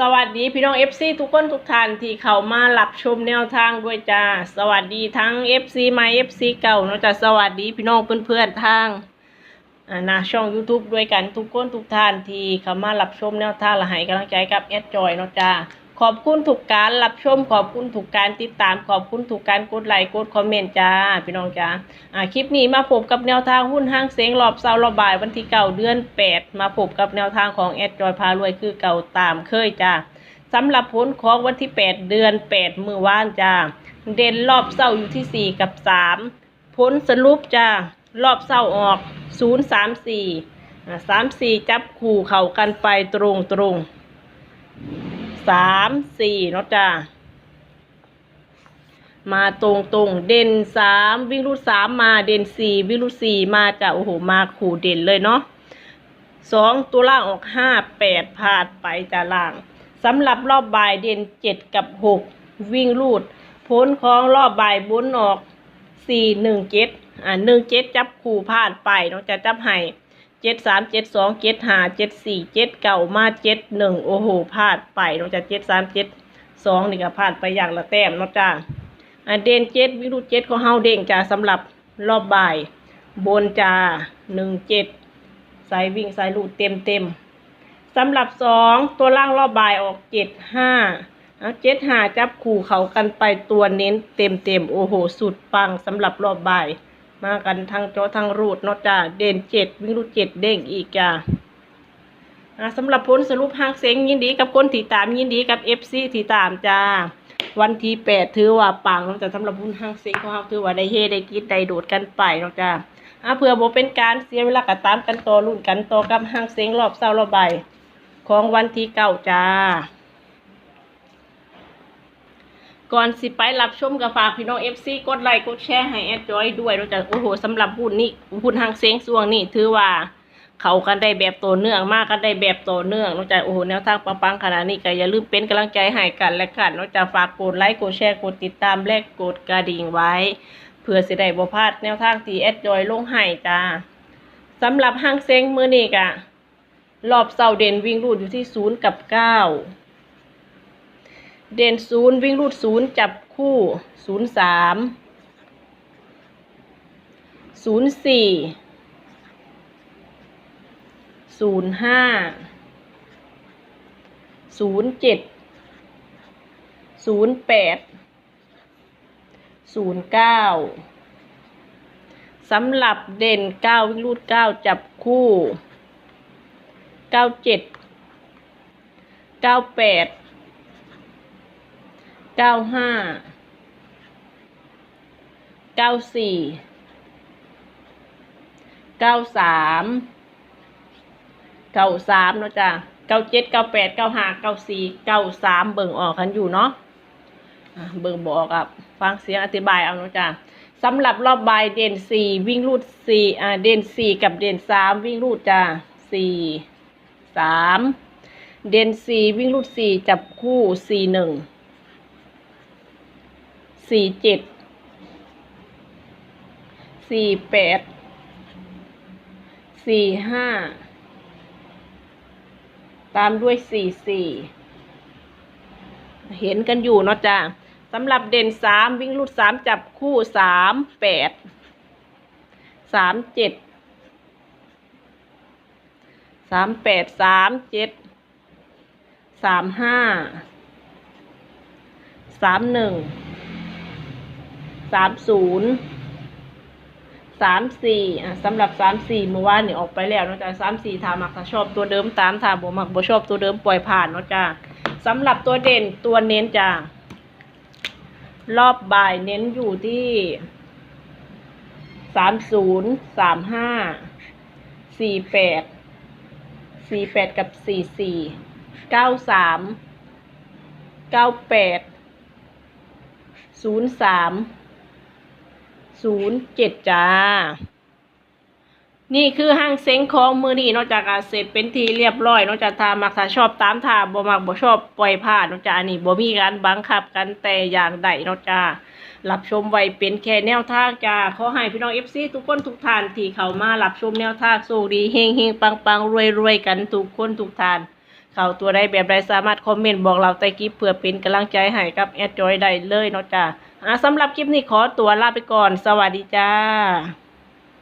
สวัสดีพี่น้อง FC ทุกคนทุกท่านที่เข้ามารับชมแนวทางด้วยจ้า สวัสดีทั้ง FC ใหม่ FC เก่าเนาะจ้าสวัสดีพี่น้องเพื่อนๆทางอ่านะช่อง YouTube ด้วยกันทุกคนทุกท่านที่เข้ามารับชมแนวทางและให้กำลังใจกับแอดจอยเนาะจ้า ขอบคุณทุกการรับชมขอบคุณทุกการติดตามขอบคุณทุกการกดไลค์กดคอมเมนต์จ้าพี่น้องจ้าอ่าคลิปนี้มาพบกับแนวทางหุ้นห้างเซ็งรอบเสาร์รอบบ่ายวันที่เก่าเดือนแปดมาพบกับแนวทางของแอดจอยพารวยคือเก่าตามเคยจ้าสำหรับผลของวันที่8เดือน8มือว่านจ้าเด่นรอบเศร้าอยู่ที่4กับ3ผลสรุปจ้ารอบเศร้าออก0 3 4อ่สา3 4จับคู่เข้ากันไปตรงตรง 3 4เนาะจ้ามาตรงตรงเด่น3วิ่งรูด3มมาเด่น4วิ่งรูด4มาจ้าโอ้โหมาขู่เด่นเลยเนาะสองตัวล่างออกห้าแปดพาดไปจ้าล่างสำหรับรอบบ่ายเด่นเจ็ดกับหกวิ่งลูดพ้นของรอบบ่ายบนออกสี่หนึ่งเจ็ดอ่าหนึ่งเจ็ดจับคู่พาดไปเน้องจะจับให้ เจ็ดสามเจ็ดสองเจ็ดห้าเจ็ดสี่เจ็ดเก่ามาเจ็ดหนึ่งโอ้โหพลาดไปนองจะเจ็ดสามเจ็ดสองนี่ก็พลาดไปอย่างละแต้มนาะจ้าอ่าเด่นเจ็ดวิ่งลูดเจ็ดของเฮาเด้งจ้าสำหรับรอบบ่าย บนจ้าหนึ่งเจ็ดสายวิ่งสายลูดเต็มเต็มสำหรับสองตัวล่างรอบบ่ายออกเจ็ดห้าเจ็ดห้าจับขู่เขากันไปตัวเน้นเต็มเต็มโอ้โหสุดปังสำหรับรอบบ่าย มากันทั้งจอทั้งรูดเนาะจ้าเด่นเจ็ดวิ่งรูดเจ็ดเด้งอีกจ้าสำหรับผลสรุปหางเซ็งยินดีกับคนที่ตามยินดีกับเอฟซีที่ตามจ้าวันที่แปดถือว่าปังเนาจะสำหรับหุ้นห้างเซ็งของเราถือว่าได้เฮได้กินได้โดดกันไปเนาะจ้าอะเพื่อบ่เป็นการเสียเวลาก็ตามกันต่อรุ่นกันต่อกับห้างเซ็งรอบเศร้ารอบใบายของวันที่เก้าจ้า ก่อนสิไปรับชมกับฝากพี่น้องเอฟซีกดไลค์กดแชร์ให้แอดจอยด้วยเราจะโอ้โหสำหรับหุ้นนี้หุ้นหางเซ็งส่วงนี้ถือว่าเขากันได้แบบตัวเนื่องมากกันได้แบบตัวเนื่องนอกจากโอ้โหแนวทางปังๆขนาดนี้ก็อย่าลืมเป็นกำลังใจให้กันและกันนอกจากฝากกดไลค์กดแชร์กดติดตามและกดกระดิ่งไว้ เพื่อสิได้บ่พลาดแนวทางที่แอดจอยลงให้จ้าสำหรับห้างเซ็งมือนี้กะรอบเสาเด่นวิ่งรูดอยู่ที่ศูนย์กับเก้า เด่นศูนย์วิ่งรูดศูนย์จับคู่ศูนย์สามศูนย์สี่ศูนย์ห้าศูนย์เจ็ดศูนย์แปดศูนย์เก้าสำหรับเด่นเก้าวิ่งรูดเก้าจับคู่เก้าเจ็ดเก้าแปด เก้าห้า เก้าสี่ เก้าสาม เก้าสามเนาะจ้ะเก้าเจ็ดเก้าแปด เก้าห้า เก้าสี่ เก้าสามเบิ่งออกกันอยู่เนาะเบิ่งบอกกับฟังเสียงอธิบายเอาเนาะจ้ะสำหรับรอบใบเด่นสี่วิ่งรูดสี่อ่าเด่นสี่กับเด่นสามวิ่งรูดจ้ะสี่สามเด่นสี่วิ่งรูดสี่จับคู่สี่หนึ่ง สี่เจ็ด สี่แปด สี่ห้า ตามด้วยสี่สี่ เห็นกันอยู่เนาะจ้าสำหรับเด่นสามวิ่งลูดสามจับคู่สามแปด สามเจ็ด สามแปดสามเจ็ด สามห้า สามหนึ่ง สามศูนย์สามสี่อะสำหรับสามสี่เมื่อวานนี่ออกไปแล้วเนาะจ้าสามสี่ถามักถ้าชอบตัวเดิมตามถาบ่มักบ่ชอบตัวเดิมปล่อยผ่านเนาะจ้าสำหรับตัวเด่นตัวเน้นจ้ารอบบ่ายเน้นอยู่ที่สามศูนย์สามห้าสี่แปดสี่แปดกับสี่สี่เก้าสามเก้าแปดศูนย์สาม 07จ้า นี่คือห้างเซ็งของมือนี่นอกจากเสร็จเป็นทีเรียบร้อยนอกจากทามักถ้าชอบตามทาบ่มักบ่ชอบปล่อยผ่านนอกจากอันนี้บ่มีการบังคับกันแต่อย่างใดนอกจากรับชมไว้เป็นแค่แนวทางจ้าขอให้พี่น้องเอฟซีทุกคนทุกท่านที่เข้ามารับชมแนวทางสู้ดีเฮงเฮงปังปังรวยรวยกันทุกคนทุกท่านเข่าตัวใดแบบใดสามารถคอมเมนต์บอกเราใต้คลิปเพื่อเป็นกำลังใจให้กับแอดจอยได้เลยนอกจาก สำหรับคลิปนี้ขอตัวลาไปก่อน สวัสดีจ้า